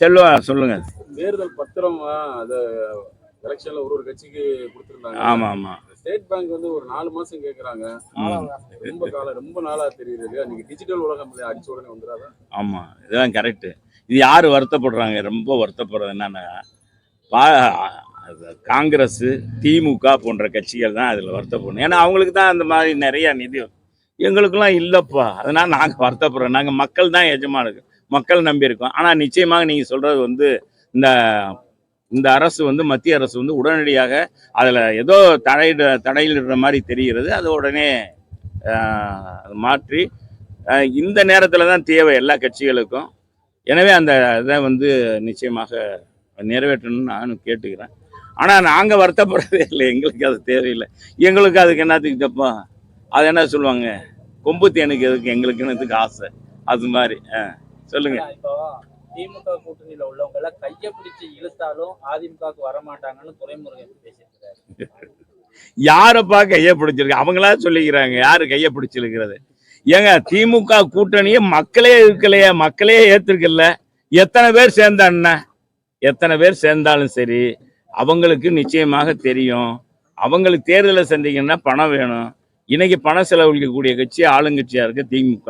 செல்வா சொல்லுங்க. தேர்தல் பத்திரம் அது எலெக்ஷன்ல ஒரு ஒரு கட்சிக்கு கொடுத்திருந்தாங்க. ஆமா ஆமா. ஸ்டேட் பேங்க் வந்து ஒரு நாலு மாசம் கேக்குறாங்க. ரொம்ப காலம் ரொம்ப நாளா தெரியுது இல்லையா? நீங்க டிஜிட்டல் உலகம் அடிச்ச உடனே வந்துடாதா? ஆமா இதெல்லாம் கரெக்டு இது யார் வருத்தப்படுறாங்க? ரொம்ப வருத்தப்படுறது என்னன்னா பா காங்கிரஸ் திமுக போன்ற கட்சிகள் தான் அதில் வருத்தப்படணும். ஏன்னா அவங்களுக்கு தான் அந்த மாதிரி நிறைய நிதி எங்களுக்கெல்லாம் இல்லைப்பா. அதனால் நாங்கள் வருத்தப்படுறோம். நாங்கள் மக்கள் தான் எஜமானுக்கு மக்கள் நம்பியிருக்கோம் ஆனால் நிச்சயமாக நீங்கள் சொல்கிறது வந்து இந்த இந்த அரசு வந்து மத்திய அரசு வந்து உடனடியாக அதில் ஏதோ தடையிட தடையிடுற மாதிரி தெரிகிறது. அது உடனே மாற்றி இந்த நேரத்தில் தான் தேவை எல்லா கட்சிகளுக்கும். எனவே அந்த இதை வந்து நிச்சயமாக நிறைவேற்றணும்னு நானும் கேட்டுக்கிறேன். ஆனால் நாங்கள் வருத்தப்படுறதே இல்லை. எங்களுக்கு அது தேவையில்லை. எங்களுக்கு அதுக்கு என்னத்துக்கு தப்பா? அது என்ன சொல்லுவாங்க? கொம்பு தேனுக்கு எதுக்கு? எங்களுக்கு என்னத்துக்கு ஆசை? அது மாதிரி. சொல்லுங்க. திமுக கூட்டணியில உள்ளவங்க எல்லாம் கைய பிடிச்சு இழுத்தாலும் அதிமுகவுக்கு வர மாட்டாங்கன்னு துரைமுருகன் பேசிட்டு இருக்காரு யாரப்பா கையை பிடிச்சிருக்கு? அவங்களா சொல்லிக்கிறாங்க. யாரு கையை பிடிச்சிருக்கிறது? ஏங்க திமுக கூட்டணியை மக்களே இருக்கலையே மக்களே ஏத்திருக்கல எத்தனை பேர் சேர்ந்தா என்ன எத்தனை பேர் சேர்ந்தாலும் சரி அவங்களுக்கு நிச்சயமாக தெரியும். அவங்களுக்கு தேர்தலை சந்திக்கணும்னா பணம் வேணும். இன்னைக்கு பணம் செலவழிக்கக்கூடிய கட்சி ஆளுங்கட்சியாக இருக்குது திமுக.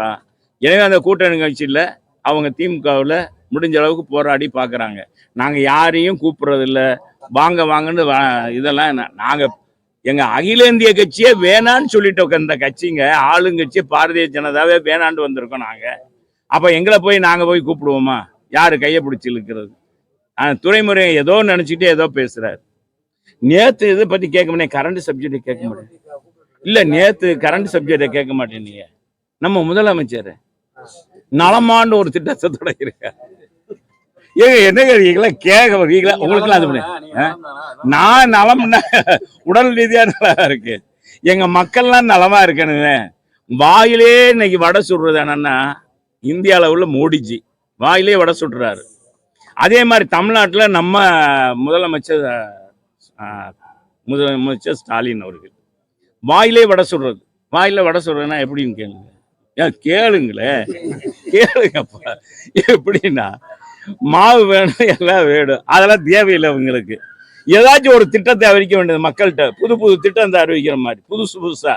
எனவே அந்த கூட்டணி கட்சியில் அவங்க திமுகவில் முடிஞ்ச அளவுக்கு போராடி பார்க்குறாங்க நாங்கள் யாரையும் கூப்பிட்றதில்ல. வாங்க வாங்கன்னு இதெல்லாம் என்ன- எங்கள் அகில இந்திய கட்சியே வேணான்னு சொல்லிட்டு இந்த கட்சிங்க ஆளுங்கட்சி பாரதிய ஜனதாவே வேணான்னு வந்திருக்கோம் நாங்கள் அப்போ எங்களை போய் நாங்கள் போய் கூப்பிடுவோமா? யார் கையை பிடிச்சி இழுக்கிறது? துறைமுறை ஏதோ நினச்சிக்கிட்டே ஏதோ பேசுகிறார் நேற்று இதை பற்றி கேட்க முடியாது கரண்ட் சப்ஜெக்ட் கேட்க முடியாது இல்ல நேத்து கரண்ட் சப்ஜெக்டை கேட்க மாட்டேன் நீங்க. நம்ம முதலமைச்சர். நலமாண்டு ஒரு திட்டத்தை தொடங்கிருக்க ஏங்க என்னங்க நீங்களா கேட்க வரீங்களா உங்களுக்கு அது பண்ணி? நான் நலம்னா உடல் ரீதியா நல்லா இருக்கு. எங்க மக்கள்லாம் நலமா இருக்கணுங்க. வாயிலே இன்னைக்கு வடை சுடுறது என்னன்னா இந்திய அளவுல மோடிஜி. வாயிலே வடை சுடுறாரு. அதே மாதிரி தமிழ்நாட்டில் நம்ம முதலமைச்சர் முதலமைச்சர் ஸ்டாலின் அவர்கள். வாயிலே வடை சுடுறது வாயில வடை சுடுறதுன்னா எப்படின்னு கேளுங்க. ஏன் கேளுங்களேன் கேளுங்கப்பா. எப்படின்னா மாவு வேணும் எல்லாம் வேணும். அதெல்லாம் தேவையில்லை அவங்களுக்கு ஏதாச்சும் ஒரு திட்டத்தை அறிவிக்க வேண்டியது மக்கள்கிட்ட. புது புது திட்டத்தை அறிவிக்கிற மாதிரி. புதுசு புதுசா.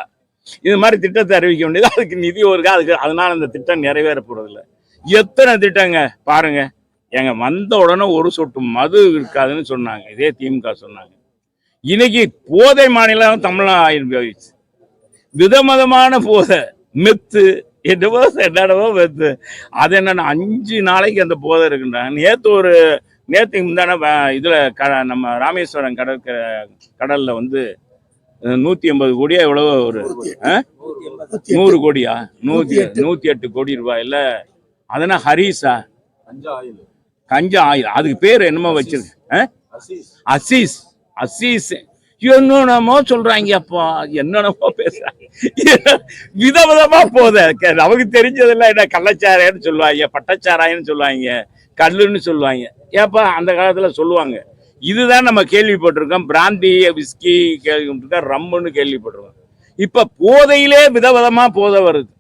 இது மாதிரி திட்டத்தை அறிவிக்க வேண்டியது. அதுக்கு நிதி ஒரு அதுக்கு அதனால அந்த திட்டம் நிறைவேற போறதில்ல எத்தனை திட்டங்க? பாருங்க. எங்க வந்த உடனே ஒரு சொட்டு மது இருக்காதுன்னு சொன்னாங்க. இதே திமுக சொன்னாங்க. இன்னைக்கு போதை மாநிலம் தமிழ்நாடு போயிடுச்சு விதமதமான போதை மெத்து என்னவோ என்னடவோ மெத்து. அது என்னன்னா அஞ்சு நாளைக்கு அந்த போதை இருக்குன்றாங்க. நேத்து ஒரு நேற்றுக்கு முந்தான இதுல க நம்ம ராமேஸ்வரம் கடற்க கடல்ல வந்து நூத்தி எண்பது கோடியா எவ்வளவோ ஒரு? நூறு கோடியா? நூத்தி நூத்தி எட்டு கோடி ரூபாயில. அதனா ஹரிசா? அஞ்சா ஆயில். கஞ்சா ஆயில். அதுக்கு பேர் என்னமோ வச்சிருக்கு? அசீஸ். அசீஸ் என்னென்னமோ சொல்றாங்க அப்பா என்னென்னமோ பேசுறாங்க. விதவிதமா போத நமக்கு தெரிஞ்சதெல்லாம் என்ன கள்ளச்சாராயன்னு சொல்லுவாங்க பட்டச்சாராயன்னு சொல்லுவாங்க கல்லுன்னு சொல்லுவாங்க. ஏப்பா அந்த காலத்துல சொல்லுவாங்க. இதுதான் நம்ம கேள்விப்பட்டிருக்கோம். பிராந்தி விஸ்கி கேள்விப்பட்டிருக்கோம் ரம்முன்னு கேள்விப்பட்டிருக்கோம். இப்ப போதையிலே விதவிதமா போதை வருது.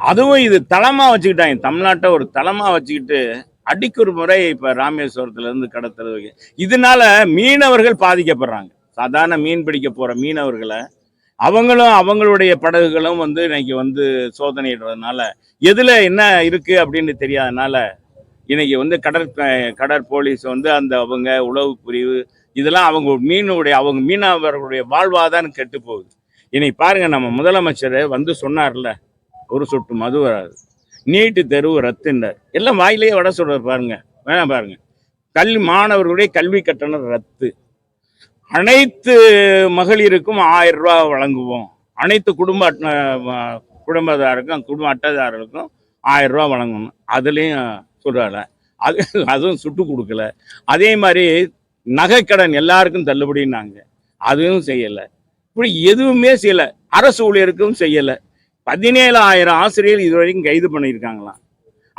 அதுவும் இது தளமா வச்சுக்கிட்டாங்க. தமிழ்நாட்டை ஒரு தளமா வச்சுக்கிட்டு அடிக்கொரு முறை இப்போ ராமேஸ்வரத்துல இருந்து கடத்துறது இதனால மீனவர்கள் பாதிக்கப்படுறாங்க. சாதாரண மீன் பிடிக்க போகிற மீனவர்களை அவங்களும் அவங்களுடைய படகுகளும் வந்து இன்னைக்கு வந்து சோதனையிடுறதுனால எதில் என்ன இருக்குது அப்படின்னு தெரியாதனால இன்னைக்கு வந்து கடற் கடற் போலீஸ் வந்து அந்த அவங்க உளவு பிரிவு இதெல்லாம் அவங்க மீனுடைய அவங்க மீனவர்களுடைய வாழ்வாதாரம் கெட்டு போகுது. இன்னைக்கு பாருங்க நம்ம முதலமைச்சர் வந்து சொன்னார்ல ஒரு சொட்டு மது வராது. நீட்டு தெருவு ரத்துன்றார். எல்லாம் வாயிலேயே வட சொல்கிறார் பாருங்க. வேணாம் பாருங்க. கல்வி மாணவர்களுடைய கல்வி கட்டணம் ரத்து. அனைத்து மகளிருக்கும் ஆயிரம் ரூபா வழங்குவோம். அனைத்து குடும்ப குடும்பதாருக்கும் குடும்ப அட்டைதாரர்களுக்கும் ஆயிரம் ரூபா வழங்கணும். அதுலேயும் சொல்கிறாங்க அது அதுவும் சுட்டு கொடுக்கல. அதே மாதிரி நகைக்கடன் எல்லாருக்கும் தள்ளுபடினாங்க அதுவும் செய்யலை. இப்படி எதுவுமே செய்யலை. அரசு ஊழியருக்கும் செய்யலை. பதினேழாயிரம் ஆசிரியர் இது வரைக்கும் கைது பண்ணியிருக்காங்களாம்.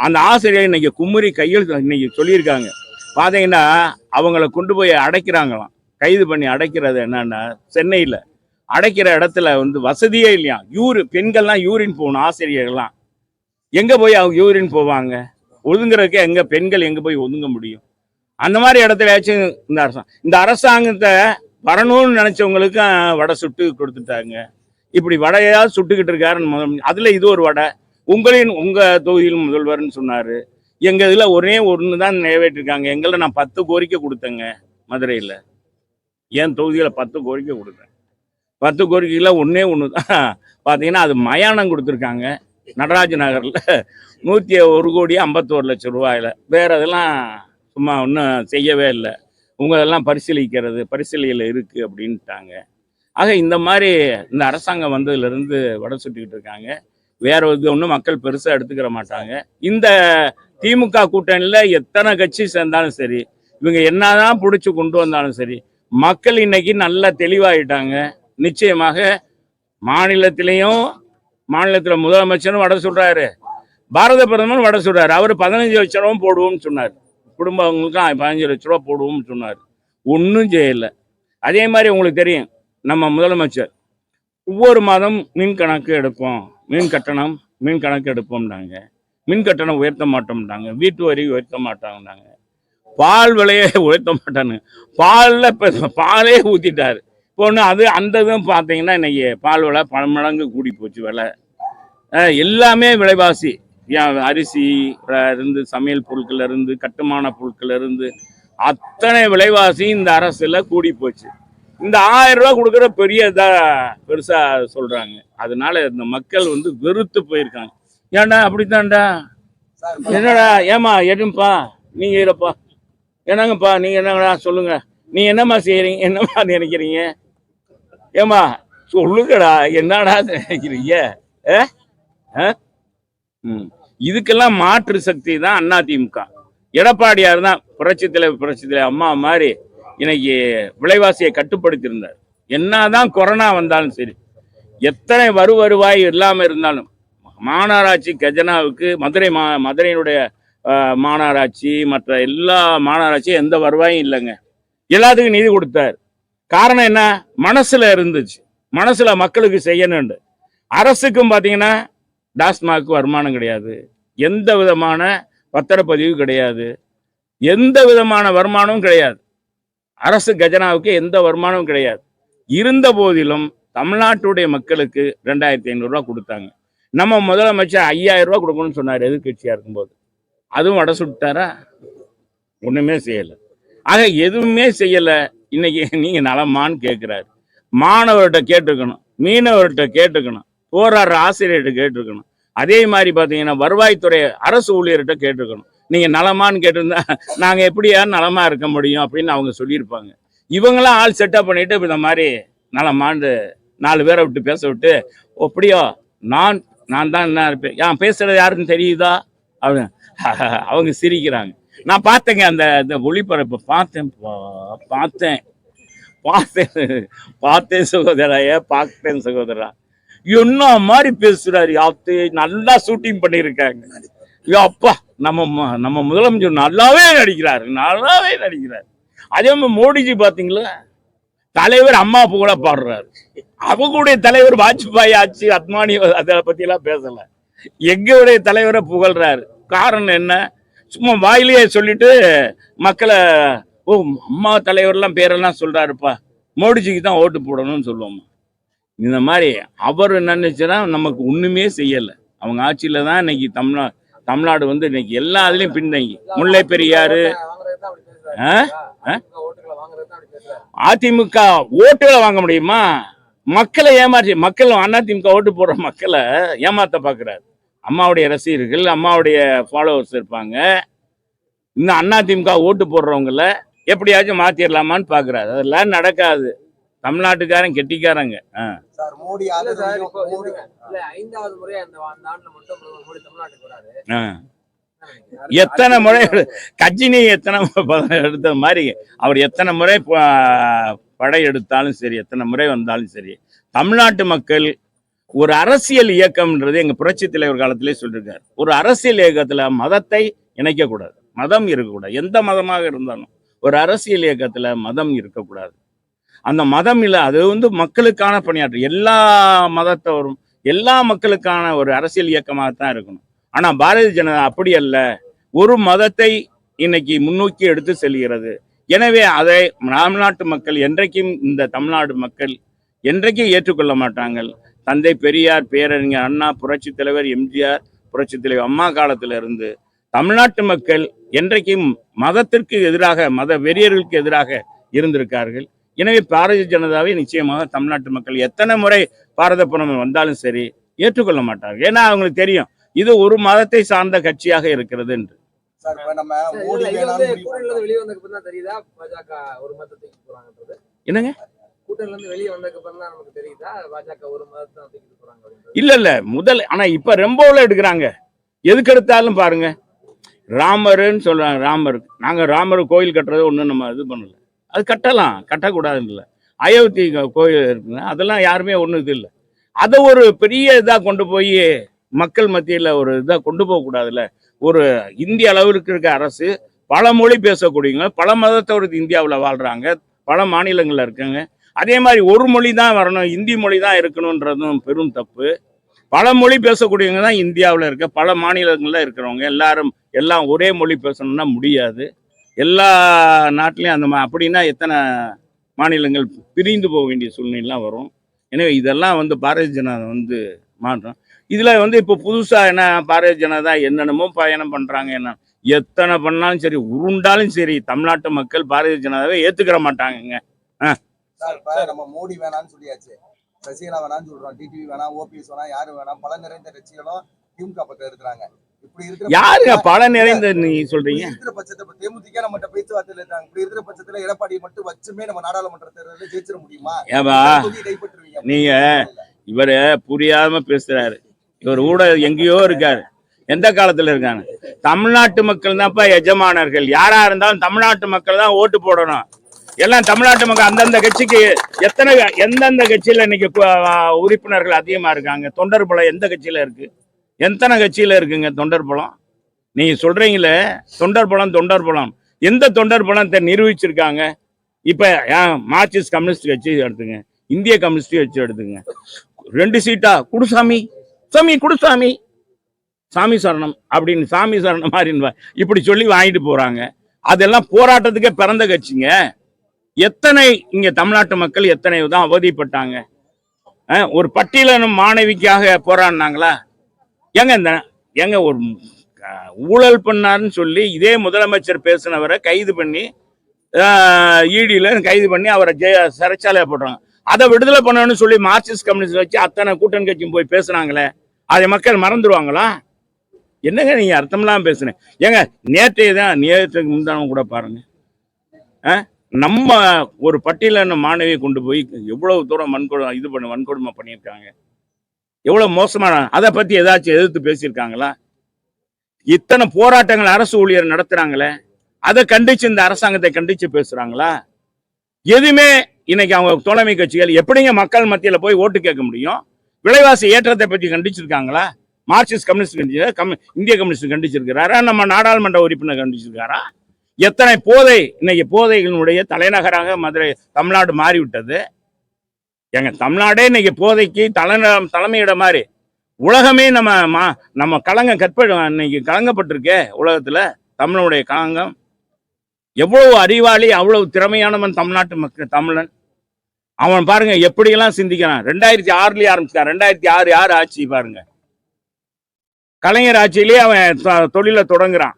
அந்த ஆசிரியர் இன்னைக்கு கும்மரி கையில் இன்னைக்கு சொல்லியிருக்காங்க. பார்த்தீங்கன்னா அவங்கள கொண்டு போய் அடைக்கிறாங்களாம். கைது பண்ணி அடைக்கிறது என்னன்னா சென்னையில் அடைக்கிற இடத்துல வந்து வசதியே இல்லையா? யூரு பெண்கள்லாம் யூரின் போகணும் ஆசிரியர்கள்லாம். எங்கே போய் அவங்க யூரின் போவாங்க? ஒதுங்குறதுக்கு எங்கே பெண்கள் எங்கே போய் ஒதுங்க முடியும்? அந்த மாதிரி இடத்துலயாச்சும் இந்த அரசாங்கம் இந்த அரசாங்கத்தை வரணும்னு நினச்சவங்களுக்கும் வடை சுட்டு கொடுத்துட்டாங்க. இப்படி வடையாவது சுட்டுக்கிட்டு இருக்காருன்னு அதில் அதுல இது ஒரு வடை. உங்களின் உங்க தொகுதியில் முதல்வர்னு சொன்னாரு. எங்க இதுல ஒரே ஒன்று தான் நிறைவேற்றிருக்காங்க. எங்களை நான் பத்து கோரிக்கை கொடுத்தேங்க மதுரையில். என் தொகுதியில் பத்து கோரிக்கை கொடுத்தேன். பத்து கோரிக்கையில் ஒன்றே ஒன்று தான். பார்த்தீங்கன்னா அது மயானம் கொடுத்துருக்காங்க. நடராஜ நகரில் நூற்றி ஒரு கோடி ஐம்பத்தோரு லட்சம் ரூபாயில். வேறு இதெல்லாம் சும்மா ஒன்றும் செய்யவே இல்லை. உங்க இதெல்லாம் பரிசீலிக்கிறது பரிசீலியில் இருக்குது அப்படின்ட்டாங்க. ஆக இந்த மாதிரி இந்த அரசாங்கம் வந்ததுலேருந்து வடை சுட்டிக்கிட்டு இருக்காங்க. வேற இது ஒன்றும் மக்கள் பெருசாக எடுத்துக்கிற மாட்டாங்க. இந்த திமுக கூட்டணியில் எத்தனை கட்சி சேர்ந்தாலும் சரி இவங்க என்னதான் பிடிச்சி கொண்டு வந்தாலும் சரி மக்கள் இன்னைக்கு நல்லா தெளிவாயிட்டாங்க. நிச்சயமாக மாநிலத்திலையும் மாநிலத்தில் முதலமைச்சரும் வடை சுடுறாரு. பாரத பிரதமரும் வடை சுடுறாரு. அவர் பதினஞ்சு லட்ச ரூபா போடுவோம்னு சொன்னார். குடும்பங்களுக்கும் பதினஞ்சு லட்ச ரூபா போடுவோம்னு சொன்னார். ஒன்றும் செய்யலை. அதே மாதிரி உங்களுக்கு தெரியும். நம்ம முதலமைச்சர் ஒவ்வொரு மாதம் மின் கணக்கு எடுப்போம். மின் கட்டணம் மின் கணக்கு எடுப்போம்னாங்க. மின் கட்டணம் உயர்த்த மாட்டோம்னாங்க. வீட்டு வரி உயர்த்த மாட்டாங்கன்னாங்க பால் விலையை உயர்த்த மாட்டானுங்க. பாலில் இப்போ பாலே ஊற்றிட்டார் இப்போ ஒன்று அது அந்த இதுவும் பார்த்தீங்கன்னா இன்றைக்கி பால் விலை பல மடங்கு கூடி போச்சு விலை. எல்லாமே விலைவாசி. ஏன் அரிசி இருந்து சமையல் பொருட்கள்லேருந்து கட்டுமான பொருட்கள்லேருந்து அத்தனை விலைவாசி இந்த அரசில் கூடி போச்சு. இந்த ஆயிரம் ரூபா கொடுக்குற பெரிய இதாக பெருசா சொல்றாங்க. அதனால இந்த மக்கள் வந்து வெறுத்து போயிருக்காங்க. ஏன்டா அப்படித்தான்டா? என்னடா? ஏமா எடுப்பா. நீங்க இருப்பா. என்னங்கப்பா நீங்க என்னங்கடா? சொல்லுங்க. நீங்க என்னம்மா செய்யறீங்க? என்னம்மா நினைக்கிறீங்க? ஏமா சொல்லுங்கடா. என்னடா நினைக்கிறீங்க? ஆ? ஆ? ம். இதுக்கெல்லாம் மாற்று சக்தி தான் அதிமுக எடப்பாடியார் தான் புரட்சி தலைவர் புரட்சி தலைவர். அம்மா மாதிரி இன்னைக்கு விலைவாசியை கட்டுப்படுத்தியிருந்தார். என்னதான் கொரோனா வந்தாலும் சரி எத்தனை வரு வருவாய் இல்லாமல் இருந்தாலும் மாநகராட்சி கஜனாவுக்கு மதுரை மா மதுரையினுடைய மாநகராட்சி மற்ற எல்லா மாநகராட்சியும் எந்த வருவாயும் இல்லைங்க. எல்லாத்துக்கும் நிதி கொடுத்தார். காரணம் என்ன? மனசில் இருந்துச்சு. மனசில் மக்களுக்கு செய்யணுண்டு அரசுக்கும் பார்த்தீங்கன்னா டாஸ்மாக் வருமானம் கிடையாது. எந்த விதமான பத்திரப்பதிவு கிடையாது. எந்த விதமான வருமானமும் கிடையாது. அரசு கஜனாவுக்கு எந்த வருமானமும் கிடையாது. இருந்த போதிலும் தமிழ்நாட்டுடைய மக்களுக்கு ரெண்டாயிரத்தி ஐநூறுரூவா கொடுத்தாங்க. நம்ம முதலமைச்சர் ஐயாயிரம் ரூபா கொடுக்கணும்னு சொன்னார் எதிர்கட்சியாக இருக்கும்போது. அதுவும் வடை சுட்டாரா? ஒன்றுமே செய்யலை. ஆக எதுவுமே செய்யலை. இன்னைக்கு நீங்கள் நலமான்னு கேட்குறாரு மாணவர்கிட்ட கேட்டுக்கணும் மீனவர்கிட்ட கேட்டுக்கணும் போராடுற ஆசிரியர்கிட்ட கேட்டிருக்கணும். அதே மாதிரி பார்த்தீங்கன்னா வருவாய்த்துறை அரசு ஊழியர்கிட்ட கேட்டிருக்கணும். நீங்கள் நலமான்னு கேட்டிருந்தா நாங்கள் எப்படியா நலமா இருக்க முடியும் அப்படின்னு அவங்க சொல்லியிருப்பாங்க. இவங்களாம் ஆள் செட்டப் பண்ணிட்டு இந்த மாதிரி நலமான்னு நாலு பேரை விட்டு பேச விட்டு அப்படியோ நான் நான் தான் என்ன இருப்பேன் ஏன் பேசுறது யாருன்னு தெரியுதா? அவங்க அவங்க சிரிக்கிறாங்க. நான் பார்த்தேங்க அந்த இந்த ஒளிபரப்பு. பார்த்தேன் பா- பார்த்தேன். பார்த்தேன். பார்த்தேன் ஏ பார்த்தேன் சகோதரா. என்ன மாதிரி பேசுறாரு? அப்படி நல்லா ஷூட்டிங் பண்ணியிருக்காங்க. ஐயோ அப்பா நம்ம நம்ம முதலமைச்சர் நல்லாவே நடிக்கிறார் நல்லாவே நடிக்கிறார். அதே மாதிரி மோடிஜி பார்த்தீங்களா தலைவர் அம்மா புகழ பாடுறாரு. அவங்களுடைய தலைவர் வாஜ்பாய் ஆச்சு அத்மானி அதை பற்றியெல்லாம் பேசலை. எங்களுடைய தலைவரை புகழ்றாரு. காரணம் என்ன? சும்மா வாயிலேயே சொல்லிட்டு மக்களை ஓ அம்மா தலைவர்லாம் பேரெல்லாம் சொல்கிறாருப்பா மோடிஜிக்கு தான் ஓட்டு போடணும்னு சொல்லுவோம். இந்த மாதிரி அவர் என்ன நினைச்சுன்னா நமக்கு ஒன்றுமே செய்யலை. அவங்க ஆட்சியில் தான் இன்னைக்கு தமிழ்நாடு தமிழ்நாடு வந்து இன்னைக்கு எல்லா இதுலயும் பின்தங்கி. முல்லை பெரியாறு ஆ? ஆ? அதிமுக ஓட்டுகளை வாங்க முடியுமா? மக்களை ஏமாற்றி மக்கள் அதிமுக ஓட்டு போடுற மக்களை ஏமாத்த பார்க்குறாரு அம்மாவுடைய ரசிகர்கள் அம்மாவுடைய ஃபாலோவர்ஸ் இருப்பாங்க. இந்த அதிமுக ஓட்டு போடுறவங்கள எப்படியாச்சும் மாத்திரலாமான்னு பார்க்குறாரு அதெல்லாம் நடக்காது. தமிழ்நாட்டுக்காரன் கெட்டிக்காரங்க. எத்தனை முறை கஜினி எத்தனை எடுத்த மாதிரி அவர் எத்தனை முறை ப- படை எடுத்தாலும் சரி எத்தனை முறை வந்தாலும் சரி தமிழ்நாட்டு மக்கள் ஒரு அரசியல் இயக்கம்ன்றது எங்க புரட்சி தலைவர் காலத்திலே சொல்லியிருக்காரு ஒரு அரசியல் இயக்கத்துல மதத்தை இணைக்கக்கூடாது. மதம் இருக்கக்கூடாது. எந்த மதமாக இருந்தாலும் ஒரு அரசியல் இயக்கத்துல மதம் இருக்கக்கூடாது. அந்த மதம் இல்லை அது வந்து மக்களுக்கான பணியாற்று. எல்லா மதத்தவரும் எல்லா மக்களுக்கான ஒரு அரசியல் இயக்கமாக தான் இருக்கணும். ஆனால் பாரதிய ஜனதா அப்படி அல்ல. ஒரு மதத்தை இன்னைக்கு முன்னோக்கி எடுத்து செல்கிறது. எனவே அதை தமிழ்நாட்டு மக்கள் என்றைக்கும் இந்த தமிழ்நாடு மக்கள் என்றைக்கும் ஏற்றுக்கொள்ள மாட்டாங்க தந்தை பெரியார் பேரறிஞர் அண்ணா புரட்சி தலைவர் எம்ஜிஆர் புரட்சி தலைவர் அம்மா காலத்தில் இருந்து தமிழ்நாட்டு மக்கள் என்றைக்கும் மதத்திற்கு எதிராக மத வெறியர்களுக்கு எதிராக இருந்திருக்கார்கள். எனவே பாரதிய ஜனதாவை நிச்சயமாக தமிழ்நாட்டு மக்கள் எத்தனை முறை பாரத பிரதமர் வந்தாலும் சரி ஏற்றுக்கொள்ள மாட்டார்கள் ஏன்னா அவங்களுக்கு தெரியும் இது ஒரு மதத்தை சார்ந்த கட்சியாக இருக்கிறது என்று. என்னங்க? இல்ல இல்ல முதல் ஆனா இப்ப ரெம்போல எடுக்கிறாங்க. எதுக்கு எடுத்தாலும் பாருங்க. ராமர்னு சொல்றாங்க ராமர். நாங்க ராமர் கோயில் கட்டுறது ஒண்ணும் நம்ம இது பண்ணல. அது கட்டலாம் கட்டக்கூடாதுன்னு இல்லை அயோத்தி கோயில் இருக்குங்க அதெல்லாம் யாருமே ஒன்றும் இது இல்லை. அதை ஒரு பெரிய இதாக கொண்டு போய் மக்கள் மத்தியில் ஒரு இதாக கொண்டு போகக்கூடாதுல்ல ஒரு இந்திய அளவிற்கு இருக்க அரசு பல மொழி பேசக்கூடியவங்க பல மதத்தோடு இந்தியாவில் வாழ்கிறாங்க பல மாநிலங்களில் இருக்காங்க. அதே மாதிரி ஒரு மொழி தான் வரணும் இந்தி மொழி தான் இருக்கணுன்றதும் பெரும் தப்பு. பல மொழி பேசக்கூடியவங்க தான் இந்தியாவில் இருக்க பல மாநிலங்களில் இருக்கிறவங்க எல்லாரும் எல்லாம் ஒரே மொழி பேசணும்னா முடியாது. எல்லா நாட்டிலையும் அந்த மா அப்படின்னா எத்தனை மாநிலங்கள் பிரிந்து போக வேண்டிய சூழ்நிலாம் வரும். எனவே இதெல்லாம் வந்து பாரதிய ஜனதா வந்து மாற்றம் இதில் வந்து இப்போ புதுசாக என்ன பாரதிய ஜனதா என்னென்னமோ பயணம் பண்ணுறாங்க என்ன எத்தனை பண்ணாலும் சரி உருண்டாலும் சரி தமிழ்நாட்டு மக்கள் பாரதிய ஜனதாவை ஏற்றுக்கிற மாட்டாங்கங்க. ஆ. சார் நம்ம மோடி வேணாம்னு சொல்லியாச்சு. சசிகலா வேணாம்னு சொல்கிறோம் டிடிவி வேணாம் ஓபிஎஸ் வேணாம் யார் வேணாம் பல நிறைந்த கட்சிகளும் திமுக பக்கம் இருக்கிறாங்க. யாருங்க பல நிறைந்த நீ இப்படி சொல்றீங்க? இருக்கிற பட்சத்தை தேமுதிக நம்மகிட்ட பேச்சுவார்த்தையில இருக்காங்க. இப்படி இருக்கிற பட்சத்துல எடப்பாடி மட்டும் வச்சுமே நம்ம நாடாளுமன்ற தேர்தலில் ஜெயிச்சிட முடியுமா? ஏவா நீங்க இவரு புரியாம பேசுறாரு. இவர் ஊட எங்கேயோ இருக்காரு. எந்த காலத்துல இருக்காங்க? தமிழ்நாட்டு மக்கள் தான்ப்பா எஜமானர்கள். யாரா இருந்தாலும் தமிழ்நாட்டு மக்கள் தான் ஓட்டு போடணும். எல்லாம் தமிழ்நாட்டு மக்கள் அந்தந்த கட்சிக்கு எத்தனை எந்தெந்த கட்சியில இன்னைக்கு உறுப்பினர்கள் அதிகமா இருக்காங்க? தொண்டர் பலம் எந்த கட்சியில இருக்கு? எத்தனை கட்சியில் இருக்குங்க தொண்டர் பலம்? நீங்கள் சொல்கிறீங்களே தொண்டர் பலம் தொண்டர் பலம். எந்த தொண்டர் பலத்தை நிரூபிச்சிருக்காங்க? இப்போ மார்க்சிஸ்ட் கம்யூனிஸ்ட் கட்சி எடுத்துங்க. இந்திய கம்யூனிஸ்ட் கட்சி எடுத்துங்க. ரெண்டு சீட்டா? குடுசாமி. சாமி குடுசாமி. சாமி சரணம் அப்படின்னு சாமி சரணம் மாதிரி இப்படி சொல்லி வாங்கிட்டு போகிறாங்க அதெல்லாம் போராட்டத்துக்கே பிறந்த கட்சிங்க. எத்தனை இங்கே தமிழ்நாட்டு மக்கள் எத்தனை தான் அவதிப்பட்டாங்க. ஒரு பட்டியலினம் மாணவிக்காக போராடினாங்களா? ஏங்க இந்த ஏங்க ஒரு ஊழல் பண்ணாருன்னு சொல்லி இதே முதலமைச்சர் பேசினவரை கைது பண்ணி ஈடியில் கைது பண்ணி அவரை ஜெய சிறைச்சாலையை போடுறாங்க அதை விடுதலை பண்ணணும்னு சொல்லி மார்க்சிஸ்ட் கம்யூனிஸ்ட் வச்சு அத்தனை கூட்டணி கட்சியும் போய் பேசுனாங்களே அதை மக்கள் மறந்துடுவாங்களா? என்னங்க நீங்கள் அர்த்தம்லாம் பேசுனேன் ஏங்க நேற்றைய தான் நேற்றுக்கு முந்தானம் கூட பாருங்க. ஆ? நம்ம ஒரு பட்டியலான மாணவியை கொண்டு போய் எவ்வளவு தூரம் வன்கொடு இது பண்ண வன்கொடுமை பண்ணியிருக்காங்க. எவ்வளவு மோசமான அதை பத்தி ஏதாச்சும் எதிர்த்து பேசியிருக்காங்களா? இத்தனை போராட்டங்கள் அரசு ஊழியர் நடத்துறாங்களே அதை கண்டிச்சு இந்த அரசாங்கத்தை கண்டிச்சு பேசுறாங்களா? எதுவுமே இன்னைக்கு அவங்க தோழமை கட்சிகள் எப்படிங்க மக்கள் மத்தியில போய் ஓட்டு கேட்க முடியும்? விலைவாசி ஏற்றத்தை பத்தி கண்டிச்சிருக்காங்களா? மார்க்சிஸ்ட் கம்யூனிஸ்ட் கண்டிச்சு கம் இந்திய கம்யூனிஸ்ட் கண்டிச்சிருக்கிறாரா நம்ம நாடாளுமன்ற உறுப்பினர் கண்டிச்சிருக்காரா? எத்தனை போதை இன்னைக்கு போதைகளினுடைய தலைநகராக மதுரை தமிழ்நாடு மாறிவிட்டது. எங்க தமிழ்நாடே இன்னைக்கு போதைக்கு தலை தலைமையிட மாதிரி உலகமே நம்ம மா நம்ம கலங்கம் கற்ப இன்னைக்கு கலங்கப்பட்டிருக்கே உலகத்துல தமிழனுடைய கலங்கம். எவ்வளவு அறிவாளி அவ்வளவு திறமையானவன் தமிழ்நாட்டு மக்கள் தமிழன். அவன் பாருங்க எப்படியெல்லாம் சிந்திக்கிறான். ரெண்டாயிரத்தி ஆறுலயே ஆரம்பிச்சான் ரெண்டாயிரத்தி ஆறு யார் ஆட்சி பாருங்க. கலைஞர் ஆட்சியிலேயே அவன் தொழிலை தொடங்குறான்.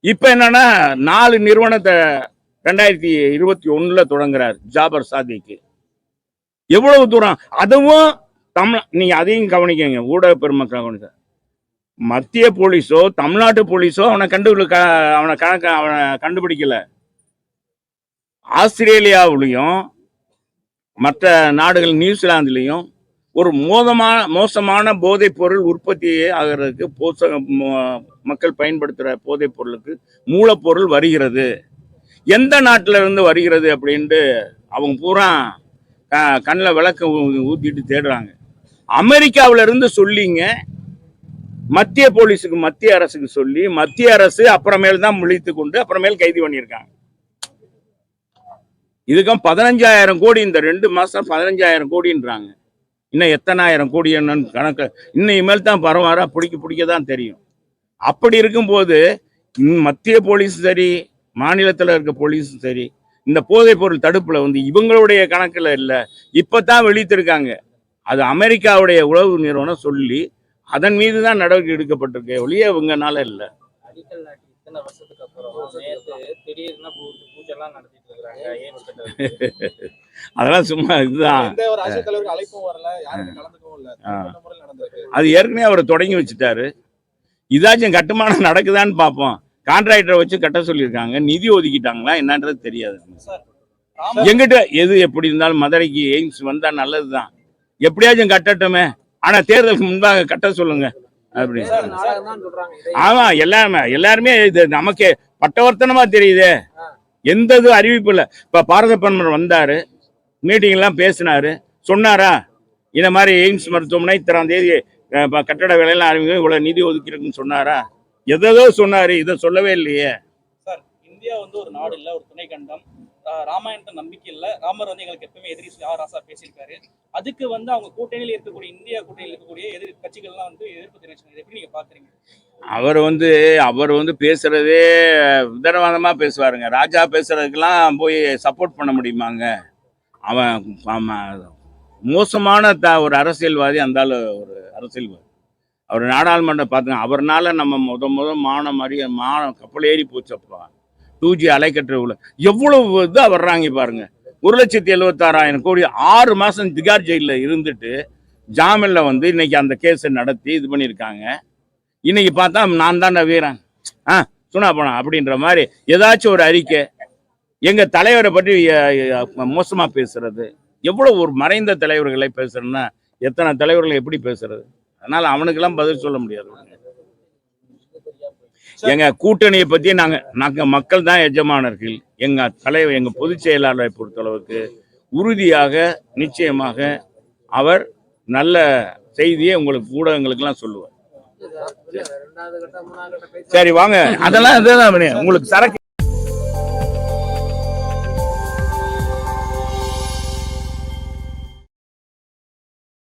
இப்ப என்னன்னா நாலு நிறுவனத்தை ரெண்டாயிரத்தி இருபத்தி ஒண்ணுல தொடங்குறார் ஜாபர் சாதிக்கு. எவ்வளவு தூரம்? அதுவும் தமிழ் நீங்க அதையும் கவனிக்கங்க ஊடக பெருமக்கள் கவனிக்க. மத்திய போலீஸோ தமிழ்நாட்டு போலீஸோ அவனை கண்டு அவனை கணக்க அவனை கண்டுபிடிக்கல. ஆஸ்திரேலியாவிலையும் மற்ற நாடுகள் நியூசிலாந்துலேயும் ஒரு மோதமான மோசமான போதைப் பொருள் உற்பத்தி ஆகிறதுக்கு போச மக்கள் பயன்படுத்துகிற போதைப் பொருளுக்கு மூலப்பொருள் வருகிறது. எந்த நாட்டில இருந்து வருகிறது அப்படின்ட்டு அவங்க பூரா கண்ணில் விளக்க ஊ- ஊத்திட்டு தேடுறாங்க. அமெரிக்காவில இருந்து சொல்லிங்க மத்திய போலீஸுக்கு மத்திய அரசுக்கு சொல்லி மத்திய அரசு அப்புறமேல் தான் முழித்து கொண்டு அப்புறமேல் கைது பண்ணியிருக்காங்க. இதுக்கும் பதினஞ்சாயிரம் கோடி இந்த ரெண்டு மாசம் பதினஞ்சாயிரம் கோடின்றாங்க. இன்னும் எத்தனாயிரம் கோடி என்னன்னு கணக்கு இன்னும் இனிமேல் தான் பரவாயில்ல பிடிக்க பிடிக்க தான் தெரியும். அப்படி இருக்கும்போது மத்திய போலீஸும் சரி மாநிலத்தில் இருக்க போலீஸும் சரி இந்த போதைப் பொருள் தடுப்புல வந்து இவங்களுடைய கணக்குல இல்லை இப்பதான் வெளியிட்டிருக்காங்க. அது அமெரிக்காவுடைய உளவு நிறுவனம் சொல்லி அதன் மீது தான் நடவடிக்கை எடுக்கப்பட்டிருக்கே ஒழிய இவங்கனால இல்லை. அடிக்கல் நாட்டி இத்தனை வருஷத்துக்கு அப்புறம் நேத்து திடீர்னு பூ- பூஜைலாம் நடத்திட்டு இருக்காங்க ஏன் கட்டுறது அதெல்லாம் சும்மா இதுதான். எந்த ஒரு அரசியல் தலைவருக்கு அழைப்பும் வரல யாருக்கும் கலந்துக்கவும் இல்ல. ஆ. இந்த முறையில் நடந்திருக்கு. அது ஏற்கனவே அவர் தொடங்கி வச்சுட்டாரு. இதாச்சும் கட்டுமானம் நடக்குதான்னு பார்ப்போம் கான்ட்ராக்டரை வச்சு கட்ட சொல்லியிருக்காங்க. நிதி ஒதுக்கிட்டாங்களா என்னன்றது தெரியாது. எங்கிட்ட எது எப்படி இருந்தாலும் மதுரைக்கு எய்ம்ஸ் வந்தா நல்லதுதான். எப்படியாச்சும் கட்டட்டுமே. ஆனா தேர்தலுக்கு முன்பாக கட்ட சொல்லுங்க. அப்படி. நாடகம் தான் சொல்றாங்க. இதை ஆமா எல்லாருமே எல்லாருமே இது நமக்கு பட்டவர்த்தனமா தெரியுதே. எந்த இது அறிவிப்பு இல்லை. இப்ப பாரத பிரதமர் வந்தாரு. மீட்டிங் எல்லாம் பேசினாரு. சொன்னாரா? இந்த மாதிரி எய்ம்ஸ் மருத்துவமனை இத்தனாம் தேதி கட்டட வேலையெல்லாம் ஆரம்பிக்கும். இவ்வளவு நிதி ஒதுக்கிறதுன்னு சொன்னாரா? எதோ சொன்னாரு இதை சொல்லவே இல்லையே. சார் இந்தியா வந்து ஒரு நாடு இல்ல ஒரு துணை கண்டம் ராமாயணத்தை நம்பிக்கை இல்ல. ராமர் வந்து எங்களுக்கு எப்பவுமே எதிரி ராசா பேசியிருக்காரு. அதுக்கு வந்து அவங்க கூட்டணியில் இருக்கக்கூடிய இந்தியா கூட்டணியில் இருக்கக்கூடிய எதிர் கட்சிகள்லாம் வந்து எதிர்ப்பு தெரிவிச்சாங்க இதை எப்படி நீங்க பாக்குறீங்க? அவர் வந்து அவர் வந்து பேசுறதே விதரவாதமா பேசுவாருங்க. ராஜா பேசுறதுக்கெல்லாம் போய் சப்போர்ட் பண்ண முடியுமாங்க? அவன் மோசமான த ஒரு அரசியல்வாதி அந்த ஆளு ஒரு அரசியல்வாதி. அவர் நாடாளுமன்றம் பார்த்துங்க அவர்னால நம்ம முத முத மானம் மறிய மானம் கப்பல் ஏறி போச்சப்பா. டூ ஜி அலைக்கற்ற உள்ள எவ்வளவு இதாக வர்றாங்க பாருங்க. ஒரு லட்சத்தி எழுபத்தாறாயிரம் கோடி ஆறு மாதம் திகார் ஜெயிலில் இருந்துட்டு ஜாமீனில் வந்து இன்னைக்கு அந்த கேஸை நடத்தி இது பண்ணியிருக்காங்க. இன்னைக்கு பார்த்தா நான் தான் வீரன். ஆ சுனா போனா அப்படின்ற மாதிரி ஏதாச்சும் ஒரு அறிக்கை. எங்கள் தலைவரை பற்றி மோசமாக பேசுறது. எவ்வளோ ஒரு மறைந்த தலைவர்களை பேசுறேன்னா எத்தனை தலைவர்களை எப்படி பேசுறது? அதனால அவனுக்கெல்லாம் பதில் சொல்ல முடியாது. எங்க கூட்டணியை பத்தி நாங்க நாங்க மக்கள் தான் எஜமானர்கள். எங்க தலைவர் எங்க பொதுச் செயலாளரை பொறுத்தளவுக்கு உறுதியாக நிச்சயமாக அவர் நல்ல செய்தியை உங்களுக்கு ஊடகங்களுக்கெல்லாம் சொல்லுவார். சரி வாங்க. அதெல்லாம் உங்களுக்கு சரக்கு